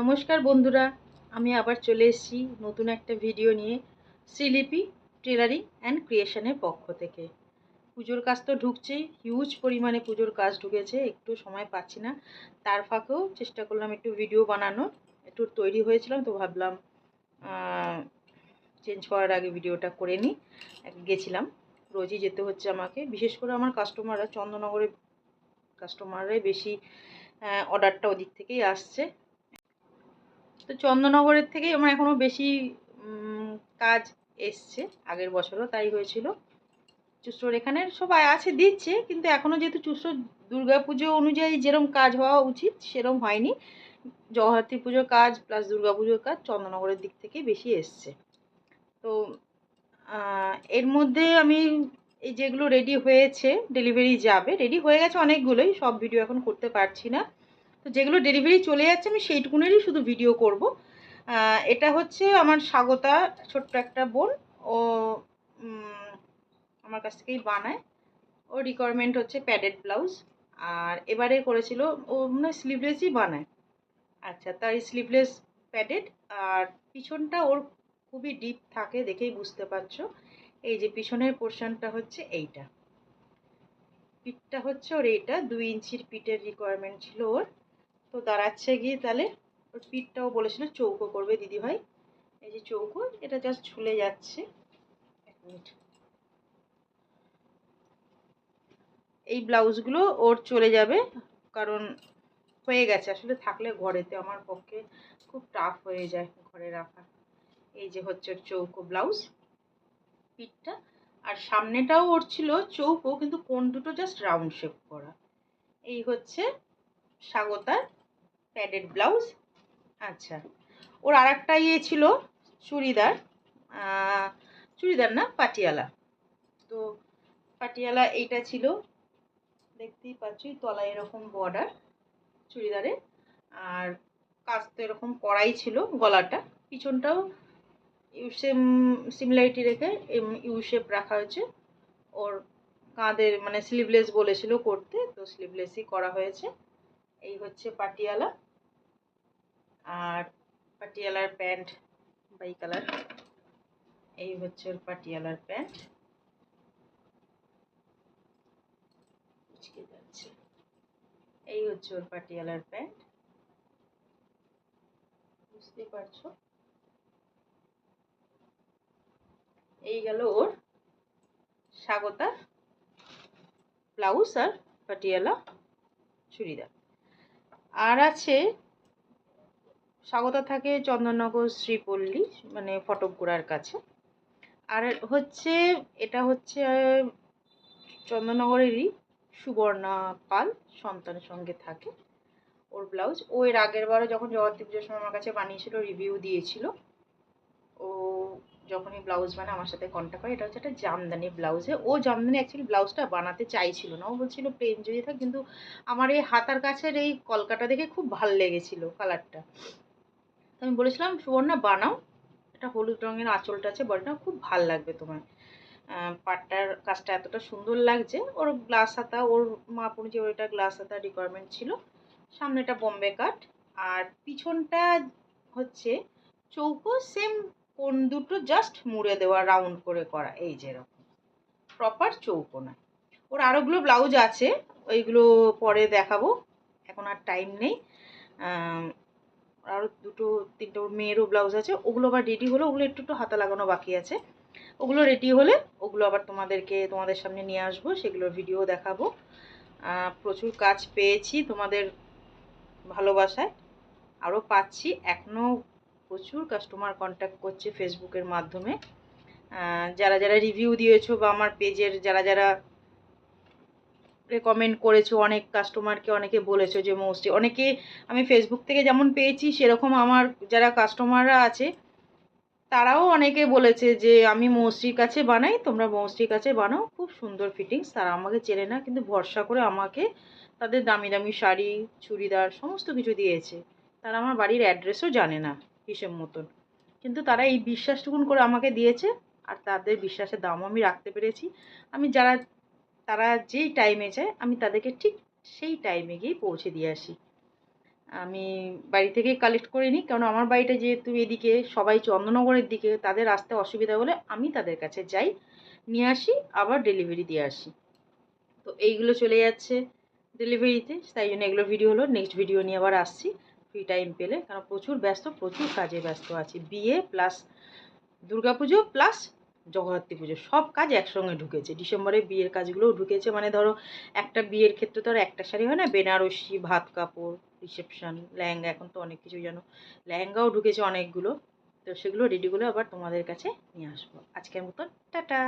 নমস্কার বন্ধুরা, আমি আবার চলে এসেছি নতুন একটা ভিডিও নিয়ে শ্রীলিপি টেলারিং অ্যান্ড ক্রিয়েশনের পক্ষ থেকে। পুজোর কাজ তো ঢুকছেই হিউজ পরিমাণে পুজোর কাজ ঢুকেছে, একটু সময় পাচ্ছি না। তার ফাঁকেও চেষ্টা করলাম একটু ভিডিও বানানোর, একটু তৈরি হয়েছিলাম তো ভাবলাম চেঞ্জ করার আগে ভিডিওটা করে নিই। গেছিলাম, রোজই যেতে হচ্ছে আমাকে, বিশেষ করে আমার কাস্টমাররা চন্দননগরের কাস্টমাররাই বেশি অর্ডারটা ওদিক থেকেই আসছে। তো চন্দননগরের থেকেই আমার এখনও বেশি কাজ এসছে। আগের বছরও তাই হয়েছিল। চুস্টোর এখানে সবাই আছে, দিচ্ছে, কিন্তু এখনও যেহেতু চুস্টোর দুর্গা পুজো অনুযায়ী যেরম কাজ হওয়া উচিত, সেরম হয়নি। জগদ্ধাত্রী পুজোর কাজ প্লাস পুজোর কাজ চন্দননগরের দিক থেকে বেশি এসছে। তো এর মধ্যে আমি এই যেগুলো রেডি হয়েছে ডেলিভারি যাবে রেডি হয়ে গেছে অনেকগুলোই, সব ভিডিও এখন করতে পারছি না। তো যেগুলো ডেলিভারি চলে যাচ্ছে, আমি সেইটুকুনেরই শুধু ভিডিও করব। এটা হচ্ছে আমার স্বাগতা ছোট্ট একটা বোন। ও আমার কাছ থেকেই বানায়। ও রিকোয়ারমেন্ট হচ্ছে প্যাডেড ব্লাউজ আর এবারে করেছিল, ও মানে স্লিভলেসই বানায়। আচ্ছা তাই স্লিভলেস প্যাডেড আর পিছনটা ওর খুবই ডিপ থাকে দেখেই বুঝতে পারছ। এই যে পিছনের পোর্শনটা হচ্ছে এইটা। পিঠটা হচ্ছে ওর এইটা। দুই ইঞ্চির পিঠের রিকোয়ারমেন্ট ছিল ওর। তো দাঁড়াচ্ছে গিয়ে তাহলে ওর পিঠটাও বলেছিল চৌকো করবে দিদিভাই। এই যে চৌকো, এটা জাস্ট ঝুলে যাচ্ছে। এক মিনিট। এই ব্লাউজগুলো ওর চলে যাবে, কারণ হয়ে গেছে। আসলে থাকলে ঘরেতে, আমার পক্ষে খুব টাফ হয়ে যায় ঘরে রাখা। এই যে হচ্ছে ওর চৌকো ব্লাউজ, পিঠটা। আর সামনেটাও ওর ছিল চৌকো, কিন্তু কোন দুটো জাস্ট রাউন্ড শেপ করা। এই হচ্ছে স্বাগতার প্যাডেড ব্লাউজ। আচ্ছা ওর আর একটা ইয়ে ছিল চুড়িদার। চুড়িদার না, পাটিয়ালা। তো পাটিয়ালা এইটা ছিল, দেখতেই পাচ্ছি তলায় এরকম বর্ডার চুড়িদারে। আর কাজ তো এরকম করাই ছিল গলাটা। পিছনটাও ইউ সেম সিমিলারিটি রেখে ইউ শেপ রাখা হয়েছে। ওর কাঁধের মানে স্লিভলেস বলেছিল করতে, তো স্লিভলেসই করা হয়েছে। এই হচ্ছে পাটিয়ালা। আর পাটিয়ালার প্যান্ট, বাই কালার। এই হচ্ছে ওর পাটিয়ালার প্যান্ট। যাচ্ছে। এই হচ্ছে ওর পাটিয়ালার প্যান্ট। বুঝতে পারছ? এই গেল ওর স্বাগতা ব্লাউজ আর পাটিয়ালা চুড়িদার। আর আছে স্বাগতা থাকে চন্দননগর শ্রীপল্লী মানে ফটকগুড়ার কাছে। আর হচ্ছে, এটা হচ্ছে, চন্দননগরেরই সুবর্ণা পাল সন্তানের সঙ্গে থাকে ওর ব্লাউজ। ও এর আগের বারও যখন জগত্রী পুজোর সময় আমার কাছে বানিয়েছিল রিভিউ দিয়েছিল, ও যখনই ব্লাউজ বানায়, আমার সাথে কন্ট্যাক্ট করে। এটা হচ্ছে একটা জামদানি ব্লাউজে। ও জামদানি অ্যাকচুয়ালি ব্লাউজটা বানাতে চাইছিল না। ও বলছিল প্লেন যদি থাক, কিন্তু আমার এই হাতার কাছের এই কলকাটা দেখে খুব ভালো লেগেছিল কালারটা তো আমি বলেছিলাম, সুবর্ণা, বানাও। এটা হলুদ রঙের আঁচলটা আছে, বডিটা। খুব ভালো লাগবে তোমার। পাটটার কাজটা এতটা সুন্দর লাগছে। ওর গ্লাস হাতা, ওর মাপ অনুযায়ী ওর এটা গ্লাস হাতা রিকোয়ারমেন্ট ছিল। সামনেটা বোম্বে কাট আর পিছনটা হচ্ছে চৌকো সেম কোন দুটো জাস্ট মুড়ে দেওয়া রাউন্ড করে করা, এই যে এরকম। প্রপার চৌকো না ওর আরোগুলো ব্লাউজ আছে, ওইগুলো পরে দেখাবো। এখন আর টাইম নেই। আরও দুটো, তিনটে মেয়েরও ব্লাউজ আছে। ওগুলো আবার রেডি হলে, ওগুলো একটু একটু হাতা লাগানো বাকি আছে। ওগুলো রেডি হলে ওগুলো আবার তোমাদেরকে, তোমাদের সামনে নিয়ে আসব, সেগুলোর ভিডিও দেখাবো। প্রচুর কাজ পেয়েছি তোমাদের ভালোবাসায়। আরও পাচ্ছি এখনও প্রচুর কাস্টমার কন্ট্যাক্ট করছে ফেসবুকের মাধ্যমে। যারা যারা রিভিউ দিয়েছ বা আমার পেজের যারা যারা রেকমেন্ড করেছ, অনেক কাস্টমারকে অনেকে বলেছ যে মোস্টলি অনেকে আমি ফেসবুক থেকে যেমন পেয়েছি সেরকম আমার যারা কাস্টমাররা আছে, তারাও অনেকে বলেছে যে আমি মৌশ্রীর কাছে বানাই, তোমরা মৌশ্রীর কাছে বানাও, খুব সুন্দর ফিটিংস তারা আমাকে চেনে না, কিন্তু ভরসা করে আমাকে তাদের দামি দামি শাড়ি, চুড়িদার, সমস্ত কিছু দিয়েছে। তারা আমার বাড়ির অ্যাড্রেসও জানে না, হিসেব মতন। কিন্তু তারা এই বিশ্বাসটুকুন করে আমাকে দিয়েছে, আর তাদের বিশ্বাসের দামও আমি রাখতে পেরেছি। আমি যারা তারা যেই টাইমে যায়, আমি তাদেরকে ঠিক সেই টাইমে গিয়ে পৌঁছে দিয়ে আসি। আমি বাড়ি থেকেই কালেক্ট করে নিই, কারণ আমার বাড়িটা যেহেতু এদিকে, সবাই চন্দননগরের দিকে, তাদের আসতে অসুবিধা বলে আমি তাদের কাছে যাই, নিয়ে আসি, আবার ডেলিভারি দিয়ে আসি। তো এইগুলো চলে যাচ্ছে ডেলিভারিতে তাই জন্য এগুলো ভিডিও হলো। নেক্সট ভিডিও নিয়ে আবার আসছি ফ্রি টাইম পেলে, কারণ প্রচুর ব্যস্ত, প্রচুর কাজে ব্যস্ত আছি। বিয়ে প্লাস দুর্গাপুজো প্লাস জগদ্ধাত্রী পুজো, সব কাজ একসঙ্গে ঢুকেছে। ডিসেম্বরে বিয়ের কাজগুলোও ঢুকেছে মানে ধরো একটা বিয়ের ক্ষেত্রে তো আর একটা শাড়ি হয় না, বেনারসি, ভাত কাপড় রিসেপশন লেহেঙ্গা, এখন তো অনেক কিছু জানো। লেহেঙ্গাও ঢুকেছে অনেকগুলো, তো সেগুলো রেডিগুলো আবার তোমাদের কাছে নিয়ে আসব। আজকের মতন, টাটা!